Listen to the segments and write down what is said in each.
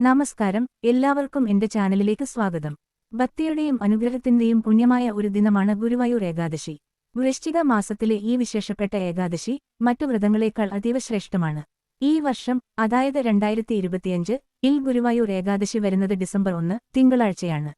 നമസ്കാരം. എല്ലാവർക്കും എന്റെ ചാനലിലേക്ക് സ്വാഗതം. ഭക്തിയുടെയും അനുഗ്രഹത്തിന്റെയും പുണ്യമായ ഒരു ദിനമാണ് ഗുരുവായൂർ ഏകാദശി. വൃശ്ചിക മാസത്തിലെ ഈ വിശേഷപ്പെട്ട ഏകാദശി മറ്റു വ്രതങ്ങളേക്കാൾ അതീവ ശ്രേഷ്ഠമാണ്. ഈ വർഷം അതായത് രണ്ടായിരത്തി ഇരുപത്തിയഞ്ച് ഇൽ ഗുരുവായൂർ ഏകാദശി വരുന്നത് ഡിസംബർ ഒന്ന് തിങ്കളാഴ്ചയാണ്.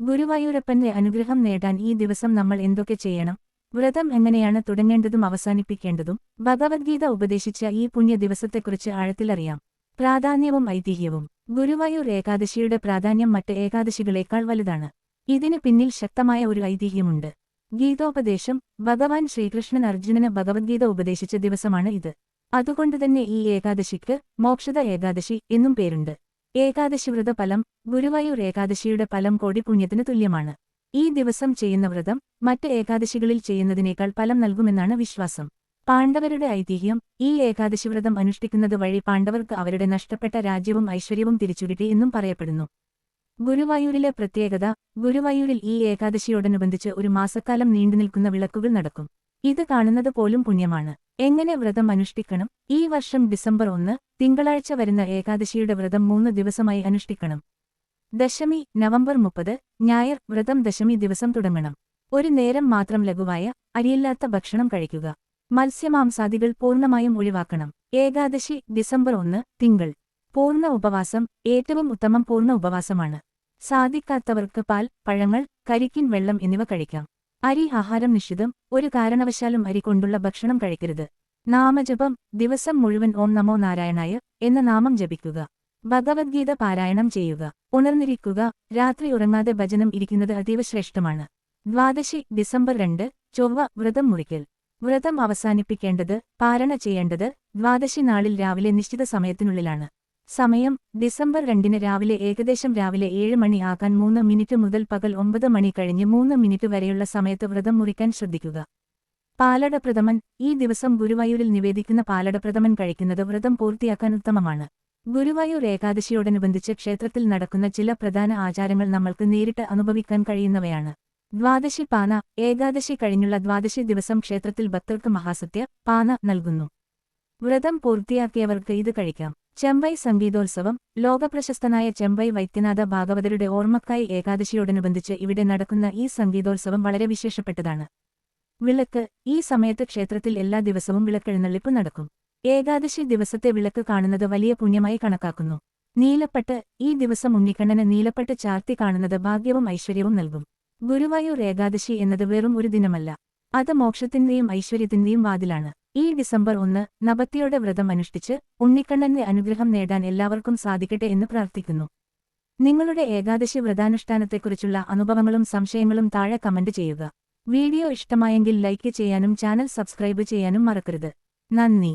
ഗുരുവായൂരപ്പന്റെ അനുഗ്രഹം നേടാൻ ഈ ദിവസം നമ്മൾ എന്തൊക്കെ ചെയ്യണം? വ്രതം എങ്ങനെയാണ് തുടങ്ങേണ്ടതും അവസാനിപ്പിക്കേണ്ടതും? ഭഗവത്ഗീത ഉപദേശിച്ച ഈ പുണ്യ ദിവസത്തെക്കുറിച്ച് ആഴത്തിലറിയാം. പ്രാധാന്യവും ഐതിഹ്യവും. ഗുരുവായൂർ ഏകാദശിയുടെ പ്രാധാന്യം മറ്റ് ഏകാദശികളേക്കാൾ വലുതാണ്. ഇതിനു പിന്നിൽ ശക്തമായ ഒരു ഐതിഹ്യമുണ്ട്. ഗീതോപദേശം ഭഗവാൻ ശ്രീകൃഷ്ണൻ അർജുനന് ഭഗവത്ഗീത ഉപദേശിച്ച ദിവസമാണ് ഇത്. അതുകൊണ്ടുതന്നെ ഈ ഏകാദശിക്ക് മോക്ഷത ഏകാദശി എന്നും പേരുണ്ട്. ഏകാദശി വ്രത ഫലം ഗുരുവായൂർ ഏകാദശിയുടെ ഫലം കോടി പുണ്യത്തിന് തുല്യമാണ്. ഈ ദിവസം ചെയ്യുന്ന വ്രതം മറ്റ് ഏകാദശികളിൽ ചെയ്യുന്നതിനേക്കാൾ ഫലം നൽകുമെന്നാണ് വിശ്വാസം. പാണ്ഡവരുടെ ഐതിഹ്യം ഈ ഏകാദശിവ്രതം അനുഷ്ഠിക്കുന്നത് വഴി പാണ്ഡവർക്ക് അവരുടെ നഷ്ടപ്പെട്ട രാജ്യവും ഐശ്വര്യവും തിരിച്ചുകിട്ടി എന്നും പറയപ്പെടുന്നു. ഗുരുവായൂരിലെ പ്രത്യേകത ഗുരുവായൂരിൽ ഈ ഏകാദശിയോടനുബന്ധിച്ച് ഒരു മാസക്കാലം നീണ്ടുനിൽക്കുന്ന വിളക്കുകൾ നടക്കും. ഇത് കാണുന്നത് പോലും പുണ്യമാണ്. എങ്ങനെ വ്രതം അനുഷ്ഠിക്കണം? ഈ വർഷം ഡിസംബർ ഒന്ന് തിങ്കളാഴ്ച വരുന്ന ഏകാദശിയുടെ വ്രതം മൂന്ന് ദിവസമായി അനുഷ്ഠിക്കണം. ദശമി നവംബർ മുപ്പത് ഞായർ വ്രതം ദശമി ദിവസം തുടങ്ങണം. ഒരു നേരം മാത്രം ലഘുവായ അരിയില്ലാത്ത ഭക്ഷണം കഴിക്കുക. മത്സ്യമാംസാദികൾ പൂർണമായും ഒഴിവാക്കണം. ഏകാദശി ഡിസംബർ ഒന്ന് തിങ്കൾ. പൂർണ ഉപവാസം ഏറ്റവും ഉത്തമം പൂർണ ഉപവാസമാണ്. സാധിക്കാത്തവർക്ക് പാൽ പഴങ്ങൾ കരിക്കിൻ വെള്ളം എന്നിവ കഴിക്കാം. അരി ആഹാരം നിഷിതം ഒരു കാരണവശാലും അരി കൊണ്ടുള്ള ഭക്ഷണം കഴിക്കരുത്. നാമജപം ദിവസം മുഴുവൻ ഓം നമോ നാരായണായ എന്ന നാമം ജപിക്കുക. ഭഗവത്ഗീത പാരായണം ചെയ്യുക. ഉണർന്നിരിക്കുക. രാത്രി ഉറങ്ങാതെ ഭജനം ഇരിക്കുന്നത് അതീവ ശ്രേഷ്ഠമാണ്. ദ്വാദശി ഡിസംബർ രണ്ട് ചൊവ്വ വ്രതം മുറിക്കൽ. വ്രതം അവസാനിപ്പിക്കേണ്ടത് പാരണ ചെയ്യേണ്ടത് ദ്വാദശി നാളിൽ രാവിലെ നിശ്ചിത സമയത്തിനുള്ളിലാണ്. സമയം ഡിസംബർ രണ്ടിന് രാവിലെ ഏകദേശം രാവിലെ ഏഴ് മണി ആകാൻ മൂന്ന് മിനിറ്റ് മുതൽ പകൽ ഒമ്പത് മണി കഴിഞ്ഞ് മൂന്ന് മിനിറ്റ് വരെയുള്ള സമയത്ത് വ്രതം മുറിക്കാൻ ശ്രദ്ധിക്കുക. പാലടപ്രഥമൻ ഈ ദിവസം ഗുരുവായൂരിൽ നിവേദിക്കുന്ന പാലടപ്രഥമൻ കഴിക്കുന്നത് വ്രതം പൂർത്തിയാക്കാൻ ഉത്തമമാണ്. ഗുരുവായൂർ ഏകാദശിയോടനുബന്ധിച്ച് ക്ഷേത്രത്തിൽ നടക്കുന്ന ചില പ്രധാന ആചാരങ്ങൾ നമ്മൾക്ക് നേരിട്ട് അനുഭവിക്കാൻ കഴിയുന്നവയാണ്. ദ്വാദശി പാന ഏകാദശി കഴിഞ്ഞുള്ള ദ്വാദശി ദിവസം ക്ഷേത്രത്തിൽ ഭക്തർക്ക് മഹാസത്യ പാന നൽകുന്നു. വ്രതം പൂർത്തിയാക്കിയവർക്ക് ഇത് കഴിക്കാം. ചെമ്പൈ സംഗീതോത്സവം ലോകപ്രശസ്തനായ ചെമ്പൈ വൈദ്യനാഥ ഭാഗവതരുടെ ഓർമ്മക്കായി ഏകാദശിയോടനുബന്ധിച്ച് ഇവിടെ നടക്കുന്ന ഈ സംഗീതോത്സവം വളരെ വിശേഷപ്പെട്ടതാണ്. വിളക്ക് ഈ സമയത്ത് ക്ഷേത്രത്തിൽ എല്ലാ ദിവസവും വിളക്കെഴുന്നള്ളിപ്പ് നടക്കും. ഏകാദശി ദിവസത്തെ വിളക്ക് കാണുന്നത് വലിയ പുണ്യമായി കണക്കാക്കുന്നു. നീലപ്പട്ട് ഈ ദിവസം ഉണ്ണിക്കണ്ണന് നീലപ്പട്ട് ചാർത്തി കാണുന്നത് ഭാഗ്യവും ഐശ്വര്യവും നൽകും. ഗുരുവായൂർ ഏകാദശി എന്നത് വെറും ഒരു ദിനമല്ല. അത് മോക്ഷത്തിന്റെയും ഐശ്വര്യത്തിന്റെയും വാതിലാണ്. ഈ ഡിസംബർ ഒന്ന് നബത്തിയുടെ വ്രതം അനുഷ്ഠിച്ച് ഉണ്ണിക്കണ്ണന്റെ അനുഗ്രഹം നേടാൻ എല്ലാവർക്കും സാധിക്കട്ടെ എന്ന് പ്രാർത്ഥിക്കുന്നു. നിങ്ങളുടെ ഏകാദശി വ്രതാനുഷ്ഠാനത്തെക്കുറിച്ചുള്ള അനുഭവങ്ങളും സംശയങ്ങളും താഴെ കമന്റ് ചെയ്യുക. വീഡിയോ ഇഷ്ടമായെങ്കിൽ ലൈക്ക് ചെയ്യാനും ചാനൽ സബ്സ്ക്രൈബ് ചെയ്യാനും മറക്കരുത്. നന്ദി.